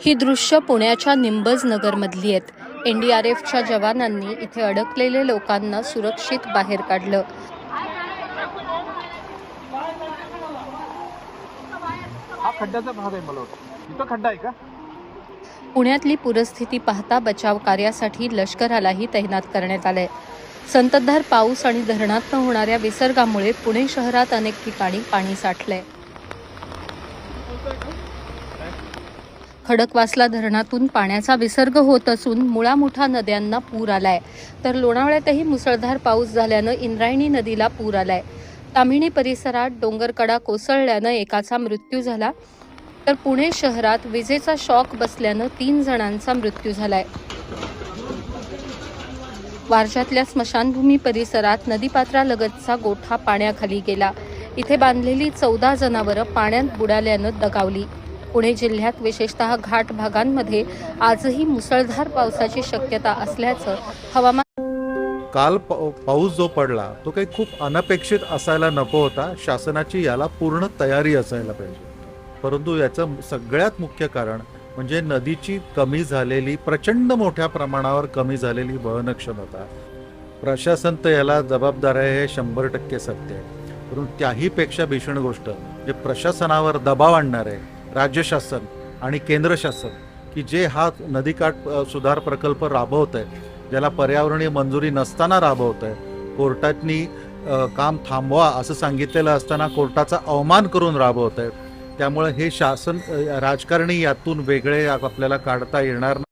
ही दृश्य पुण्याच्या निंबज नगरमधली आहेत. एन डी आर एफच्या जवानांनी इथे अडकलेले लोकांना सुरक्षित बाहेर काढलं. हा खड्ड्याचा भाग आहे मला वाटतं. इथं खड्डा आहे का? पुण्यातली पूरस्थिती पाहता बचाव कार्यासाठी लष्करालाही तैनात करण्यात आलंय. संततधार पाऊस आणि धरणातनं होणाऱ्या विसर्गामुळे पुणे शहरात अनेक ठिकाणी पाणी साठलंय. खडकवासला धरणातून पाण्याचा विसर्ग होत असून मुळा मोठा नद्यांना पूर आलाय. तर लोणावळ्यातही मुसळधार पाऊस झाल्यानं इंद्रायणी नदीला पूर आलाय. तामिणी परिसरात डोंगरकडा कोसळल्यानं एकाचा मृत्यू झाला. तर पुणे शहरात विजेचा शॉक बसल्यानं तीन जणांचा मृत्यू झालाय. वारशातल्या स्मशानभूमी परिसरात नदीपात्रालगतचा गोठा पाण्याखाली गेला. इथे बांधलेली चौदा जनावरं पाण्यात बुडाल्यानं दगावली. पुणे जिल्ह्यात विशेषतः घाट भागांमध्ये आजही मुसळधार पावसाची शक्यता असल्याचं हवामान काल पाऊ- पाऊस जो पडला तो काही खूप अनपेक्षित असायला नको होता. शासनाची याला पूर्ण तयारी असायला पाहिजे. परंतु याचं सगळ्यात मुख्य कारण म्हणजे नदीची कमी झालेली प्रचंड मोठ्या प्रमाणावर कमी झालेली वहन क्षमता. प्रशासन तर याला जबाबदार आहे हे शंभर टक्के सत्य आहे. परंतु त्याहीपेक्षा भीषण गोष्ट जे प्रशासनावर दबाव आणणार आहे राज्य शासन आणि केंद्र शासन की जे हा नदीकाठ सुधार प्रकल्प राबवत आहे ज्याला पर्यावरणीय मंजुरी नसताना राबवत आहे कोर्टातनी काम थांबवा असं सांगितलेलं असताना कोर्टाचा अवमान करून राबवत आहे त्यामुळे हे शासन राजकारणी यातून वेगळे आपल्याला काढता येणार नाही